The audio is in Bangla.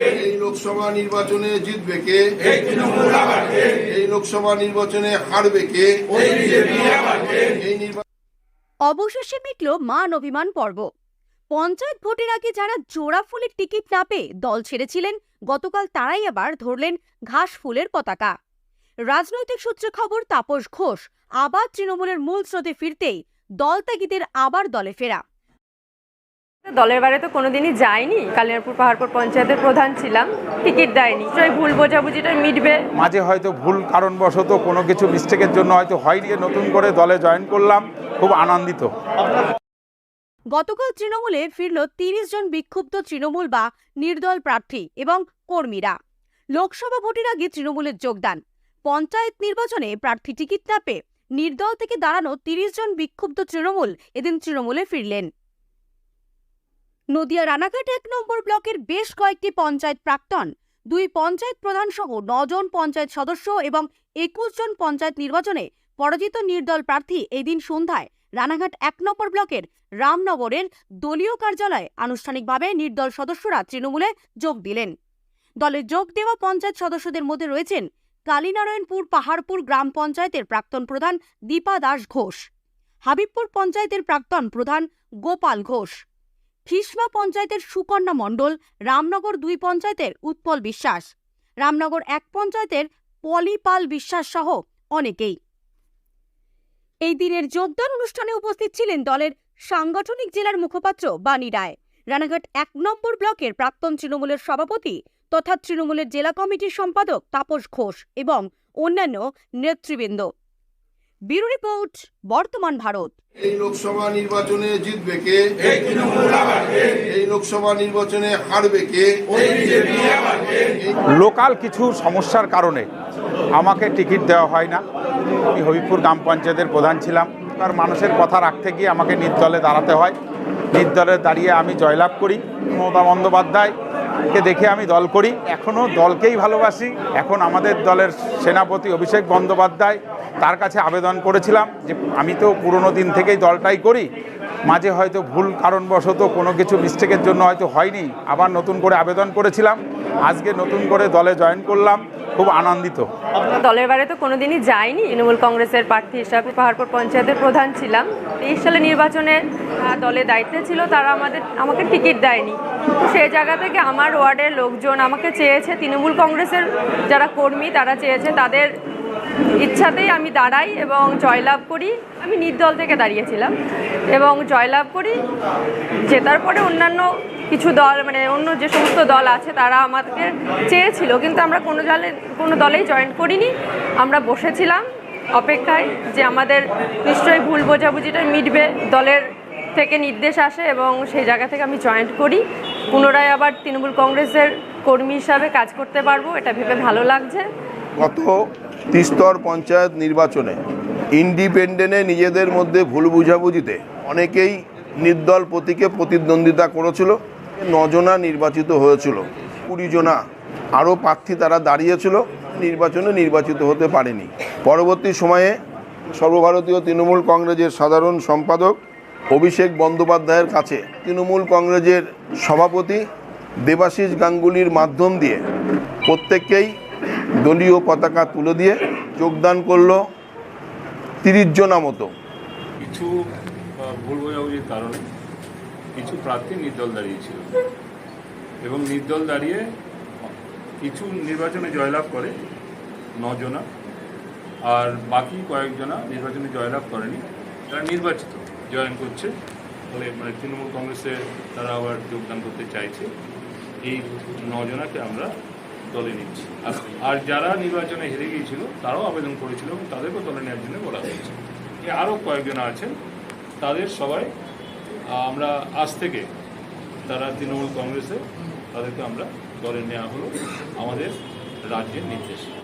এই লোকসভা নির্বাচনে জিতবে কে? এই লোকসভা নির্বাচনে হারবে কে? অবশেষে মিটল মান অভিমান পর্ব। পঞ্চায়েত ভোটের আগে যারা জোড়া ফুলের টিকিট না পেয়ে দল ছেড়েছিলেন গতকাল তারাই আবার ধরলেন ঘাস ফুলের পতাকা। রাজনৈতিক সূত্রে খবর তাপস ঘোষ আবার তৃণমূলের মূল স্রোতে ফিরতেই দল ত্যাগীদের আবার দলে ফেরা। দলের বাইরে তো কোনোদিনই যাইনি। কালিয়ারপুর পাহাড়পুর পঞ্চায়েতের প্রধান ছিলাম টিকিট দেয়নি। নিশ্চয়ই ভুল বোঝাবুঝিটা মিটবে? মাঝে হয়তো ভুল কারণবশত কোনো কিছু মিস্টেকের জন্য হয়তো হয়নি নতুন করে দলে জয়েন করলাম খুব আনন্দিত। গতকাল তৃণমূলে ফিরল তিরিশ জন বিক্ষুব্ধ তৃণমূল বা নির্দল প্রার্থী এবং কর্মীরা। লোকসভা ভোটের আগে তৃণমূলের যোগদান। পঞ্চায়েত নির্বাচনে প্রার্থী টিকিট না পেয়ে নির্দল থেকে দাঁড়ানো তিরিশ জন বিক্ষুব্ধ তৃণমূল এদিন তৃণমূলে ফিরলেন। নদিয়া রানাঘাট এক নম্বর ব্লকের বেশ কয়েকটি পঞ্চায়েত প্রাক্তন। দুই পঞ্চায়েত প্রধান সহ নজন পঞ্চায়েত সদস্য এবং একুশ জন পঞ্চায়েত নির্বাচনে পরাজিত নির্দল প্রার্থী এদিন সন্ধ্যায় রানাঘাট এক নম্বর ব্লকের রামনগরের দলীয় কার্যালয়ে আনুষ্ঠানিকভাবে নির্দল সদস্যরা তৃণমূলে যোগ দিলেন। দলে যোগ দেওয়া পঞ্চায়েত সদস্যদের মধ্যে রয়েছেন কালীনারায়ণপুর পাহাড়পুর গ্রাম পঞ্চায়েতের প্রাক্তন প্রধান দীপা দাস ঘোষ, হাবিবপুর পঞ্চায়েতের প্রাক্তন প্রধান গোপাল ঘোষ। খিসমা পঞ্চায়েতের সুকন্যা মণ্ডল, রামনগর দুই পঞ্চায়েতের উৎপল বিশ্বাস। রামনগর এক পঞ্চায়েতের পলিপাল বিশ্বাস সহ অনেকেই। এই দিনের যোগদান অনুষ্ঠানে উপস্থিত ছিলেন দলের সাংগঠনিক জেলার মুখপাত্র বাণী রায়। রানাঘাট এক নম্বর ব্লকের প্রাক্তন তৃণমূলের সভাপতি তথা তৃণমূলের জেলা কমিটির সম্পাদক তাপস ঘোষ এবং অন্যান্য নেতৃবৃন্দ। ব্যুরো রিপোর্ট বর্তমান ভারত। এই লোকসভা নির্বাচনে জিতবে কে? এই লোকসভা নির্বাচনে হারবে কে? লোকাল কিছু সমস্যার কারণে আমাকে টিকিট দেওয়া হয় না। আমি হবিপুর গ্রাম পঞ্চায়েতের প্রধান ছিলাম। আর মানুষের কথা রাখতে গিয়ে আমাকে নির্দলে দাঁড়াতে হয়। নির্দলে দাঁড়িয়ে আমি জয়লাভ করি। মমতা বন্দ্যোপাধ্যায়কে দেখে আমি দল করি। এখনও দলকেই ভালোবাসি। এখন আমাদের দলের সেনাপতি অভিষেক বন্দ্যোপাধ্যায় তার কাছে আবেদন করেছিলাম যে আমি তো পুরনো দিন থেকেই দলটাই করি। মাঝে হয়তো ভুল কারণবশত কোনো কিছু মিস্টেকের জন্য হয়তো হয়নি। আবার নতুন করে আবেদন করেছিলাম। আজকে নতুন করে দলে জয়েন করলাম। খুব আনন্দিত। দলের বাইরে তো কোনোদিনই যাইনি তৃণমূল কংগ্রেসের প্রার্থী হিসাবে পাহাড়পুর পঞ্চায়েতের প্রধান ছিলাম। তেইশ সালে নির্বাচনে দলে দায়িত্বে ছিল। তারা আমাদের, আমাকে টিকিট দেয়নি। তো সেই জায়গা থেকে আমার ওয়ার্ডের লোকজন আমাকে চেয়েছে। তৃণমূল কংগ্রেসের যারা কর্মী, তারা চেয়েছে তাদের ইচ্ছাতেই আমি দাঁড়াই এবং জয়লাভ করি। আমি নির্দল থেকে দাঁড়িয়েছিলাম এবং জয়লাভ করি। জেতার পরে অন্যান্য কিছু দল মানে অন্য যে সমস্ত দল আছে, তারা আমাকে চেয়েছিল, কিন্তু আমরা কোনো দলে কোনো দলেই জয়েন করিনি। আমরা বসেছিলাম অপেক্ষায় যে আমাদের নিশ্চয়ই ভুল বোঝাবুঝিটা মিটবে, দলের থেকে নির্দেশ আসে এবং সেই জায়গা থেকে আমি জয়েন্ট করি। পুনরায় আবার তৃণমূল কংগ্রেসের কর্মী হিসাবে কাজ করতে পারব, এটা ভেবে ভালো লাগছে। গত তিস্তর পঞ্চায়েত নির্বাচনে। ইন্ডিপেন্ডেন্টে নিজেদের মধ্যে ভুল বুঝাবুঝিতে অনেকেই নির্দল প্রতীকে প্রতিদ্বন্দ্বিতা করেছিল, নজনা নির্বাচিত হয়েছিল। কুড়ি জনা আরও প্রার্থী তারা দাঁড়িয়েছিল, নির্বাচনে নির্বাচিত হতে পারেনি। পরবর্তী সময়ে সর্বভারতীয় তৃণমূল কংগ্রেসের সাধারণ সম্পাদক অভিষেক বন্দ্যোপাধ্যায়ের কাছে তৃণমূল কংগ্রেসের সভাপতি দেবাশিস গাঙ্গুলির মাধ্যম দিয়ে প্রত্যেককেই দলীয় পতাকা তুলে দিয়ে যোগদান করল তিরিশ জনা মতো। কিছু ভুল বোঝাবুঝির কারণে কিছু প্রার্থী নির্দল দাঁড়িয়েছিল এবং নির্দল দাঁড়িয়ে কিছু নির্বাচনে জয়লাভ করে নজনা, আর বাকি কয়েকজনা নির্বাচনে জয়লাভ করেনি। তারা নির্বাচিত, জয়েন করছে। ফলে মানে তৃণমূল কংগ্রেসে তারা আবার যোগদান করতে চাইছে। এই নজনাকে আমরা দলে নিচ্ছে। আর যারা নির্বাচনে হেরে গিয়েছিল, তারাও আবেদন করেছিল এবং তাদেরকেও দলে নেওয়ার জন্য বলা হয়েছে। আরও কয়েকজন আছেন, তাদের সবাই আমরা আজ থেকে তারা তৃণমূল কংগ্রেসে, তাদেরকে আমরা দলে নেওয়া হলো। আমাদের রাজ্যের নির্দেশে।